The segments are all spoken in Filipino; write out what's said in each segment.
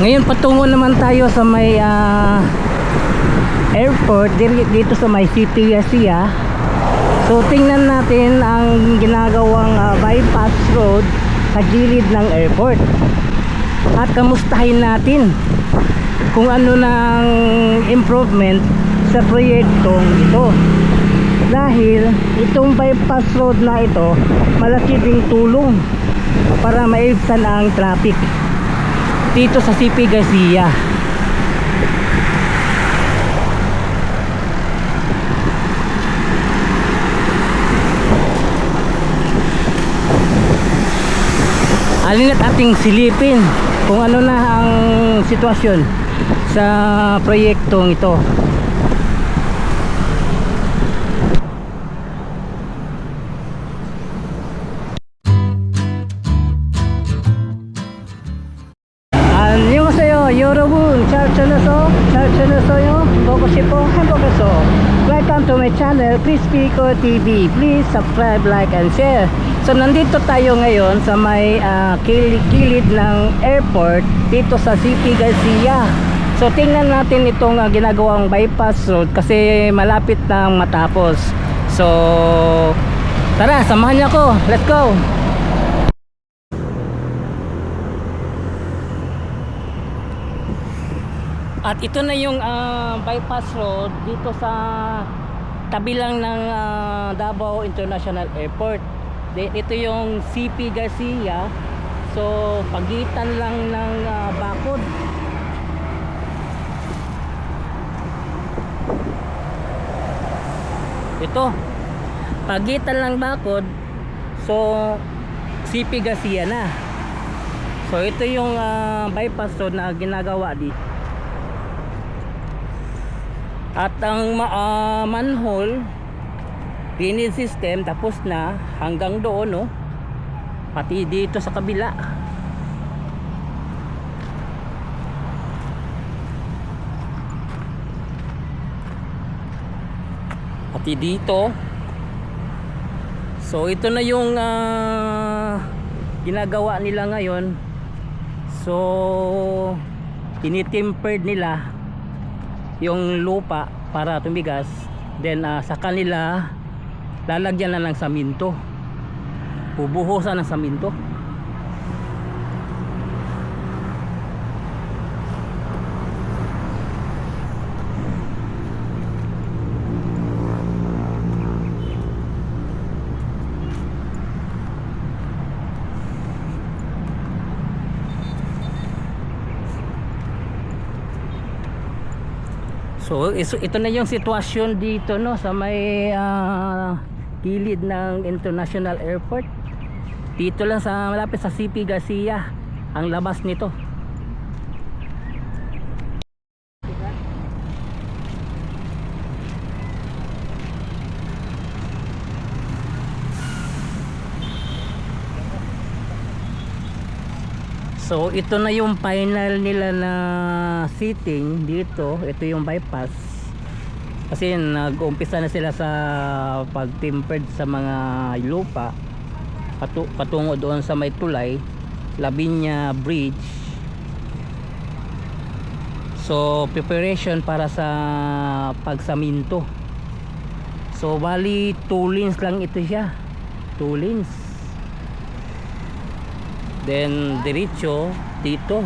Ngayon patungo naman tayo sa may ah, airport dito sa may City Asia. So tingnan natin ang ginagawang ah, bypass road sa gilid ng airport. At kamustahin natin kung ano ng improvement sa proyektong ito. Dahil itong bypass road na ito, malaki ding tulong para maibsan ang traffic dito sa CP Garcia. Alin at ating silipin kung ano na ang sitwasyon sa proyektong ito. konnichiwa bokushipo hembokuso welcome to my channel Chris Pico TV please subscribe, like and share. So nandito tayo ngayon sa may ah, uh, kilid, kilid ng airport dito sa City Garcia. So tingnan natin itong uh, ginagawang bypass road kasi malapit na matapos. So tara samahan niyo ako. Let's go! At ito na yung ah, bypass road dito sa tabi lang ng ah, Davao International Airport. Ito yung CP Garcia. So, pagitan lang ng ah, bakod. Ito. Pagitan lang bakod. So, CP Garcia na. So, ito yung ah, bypass road na ginagawa dito. At ang ah, manhole drainage system tapos na hanggang doon no. Pati dito sa kabila. Pati dito. So ito na yung ah, ginagawa nila ngayon. So tinitempered nila yung lupa para tumigas. Then ah, sa kanila lalagyan na ng saminto bubuhusan ng saminto So ito na yung sitwasyon dito no sa may ah, gilid ng International Airport. Dito lang sa malapit sa CP Garcia ang labas nito. So ito na yung final nila na seating dito. Ito yung bypass. Kasi nag-umpisa na sila sa pag-tempered sa mga lupa patu patungo doon sa may tulay Labinya Bridge. So preparation para sa pagsaminto. So bali 2 lanes lang ito siya. 2 lanes. Then diretso dito.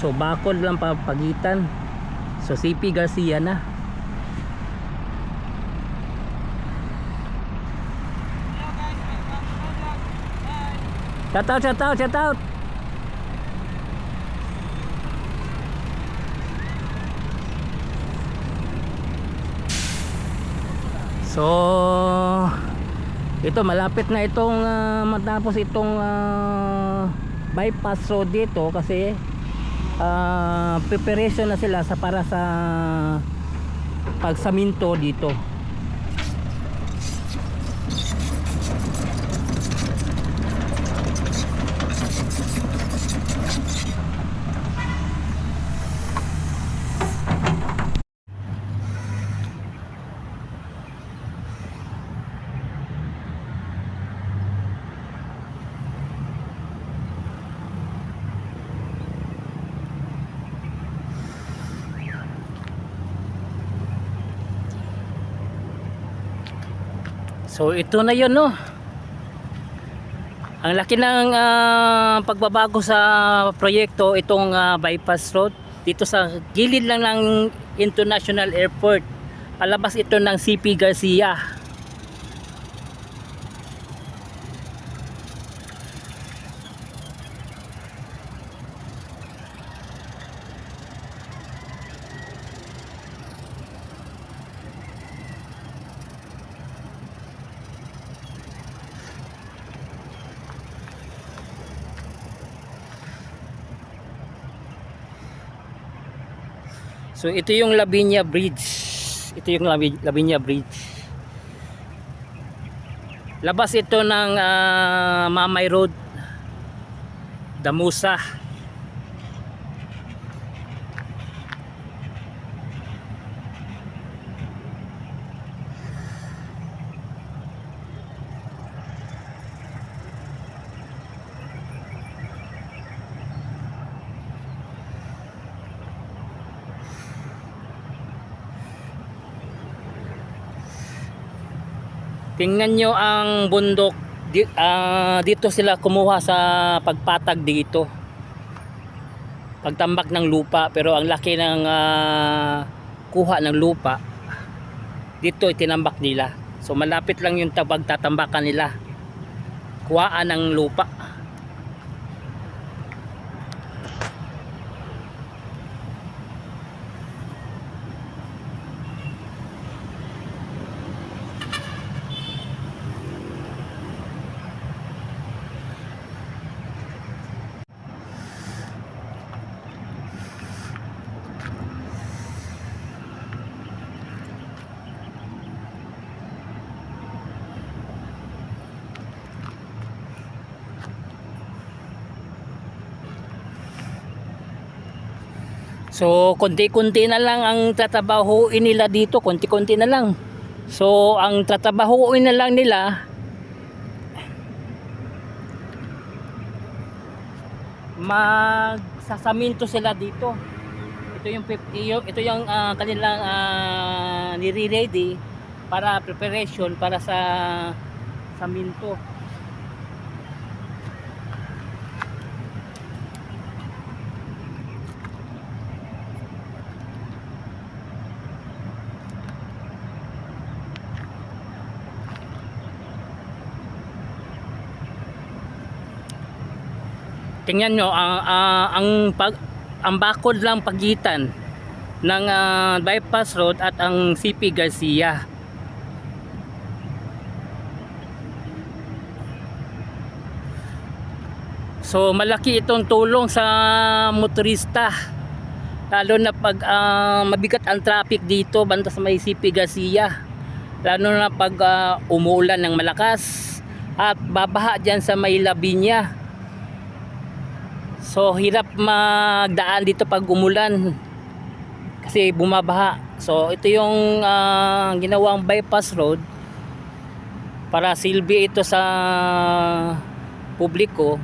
So bakod lang papagitan. So CP Garcia na. Shout out, shout out, shout out. So ito malapit na itong ah, matapos itong ah, bypass road dito kasi ah, preparation na sila sa para sa pagsaminto dito. So ito na yun no. Ang laki ng ah, pagbabago sa proyekto itong ah, bypass road dito sa gilid lang ng International Airport. Palabas ito ng CP Garcia. So ito yung Lavinia Bridge. Ito yung Lavi- Lavinia Bridge. Labas ito ng ah, Mamay Road. Damusa. Tingnan nyo ang bundok. Di, ah, dito sila kumuha sa pagpatag dito. Pagtambak ng lupa. Pero ang laki ng ah, kuha ng lupa. Dito itinambak nila. So malapit lang yung tabag tatambakan nila. Kuhaan ng lupa. So, konti-konti na lang ang tatabahuin nila dito, konti-konti na lang. So, ang tatabahuin na lang nila magsasaminto sila dito. Ito yung 50 yung, ito yung ah, kanilang uh, nire-ready para preparation para sa saminto. Tingnan nyo ang ah, ang pag ang bakod lang pagitan ng ah, bypass road at ang CP Garcia. So malaki itong tulong sa motorista. Lalo na pag ah, mabigat ang traffic dito banda sa may CP Garcia. Lalo na pag ah, umuulan ng malakas at babaha dyan sa may Labinya So hirap magdaan dito pag umulan kasi bumabaha. So ito yung ah, ginawang bypass road para silbi ito sa publiko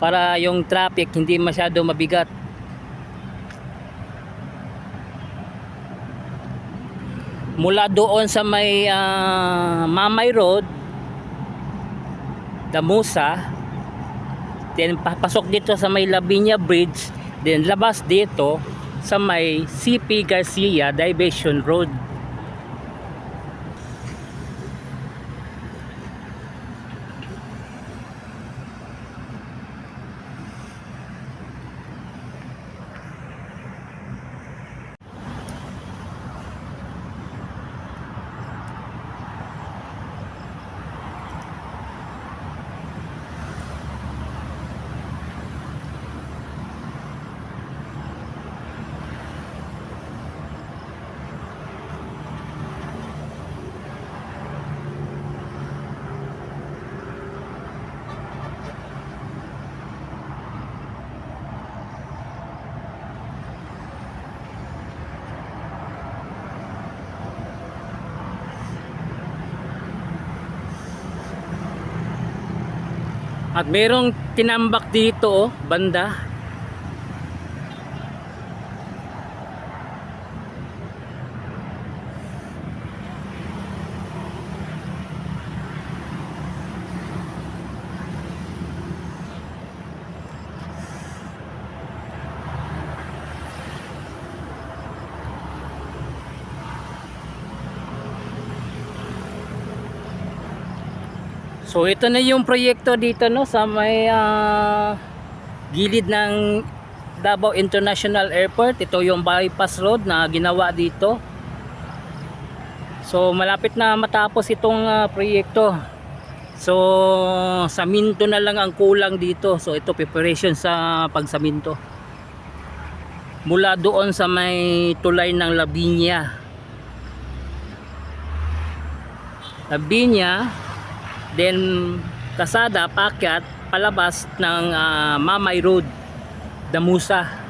para yung traffic hindi masyado mabigat. Mula doon sa may ah, Mamay Road, Damusa, Then papasok dito sa may Lavinia Bridge, then labas dito sa may CP Garcia Diversion Road. At merong tinambak dito oh, banda. So ito na yung proyekto dito no sa may ah, gilid ng Davao International Airport. Ito yung bypass road na ginawa dito. So malapit na matapos itong ah, proyekto. So saminto na lang ang kulang dito. So ito preparation sa pagsaminto. Mula doon sa may tulay ng Labinya. Labinya, then kasada, pakyat, palabas ng ah, Mamay Road, Damusa.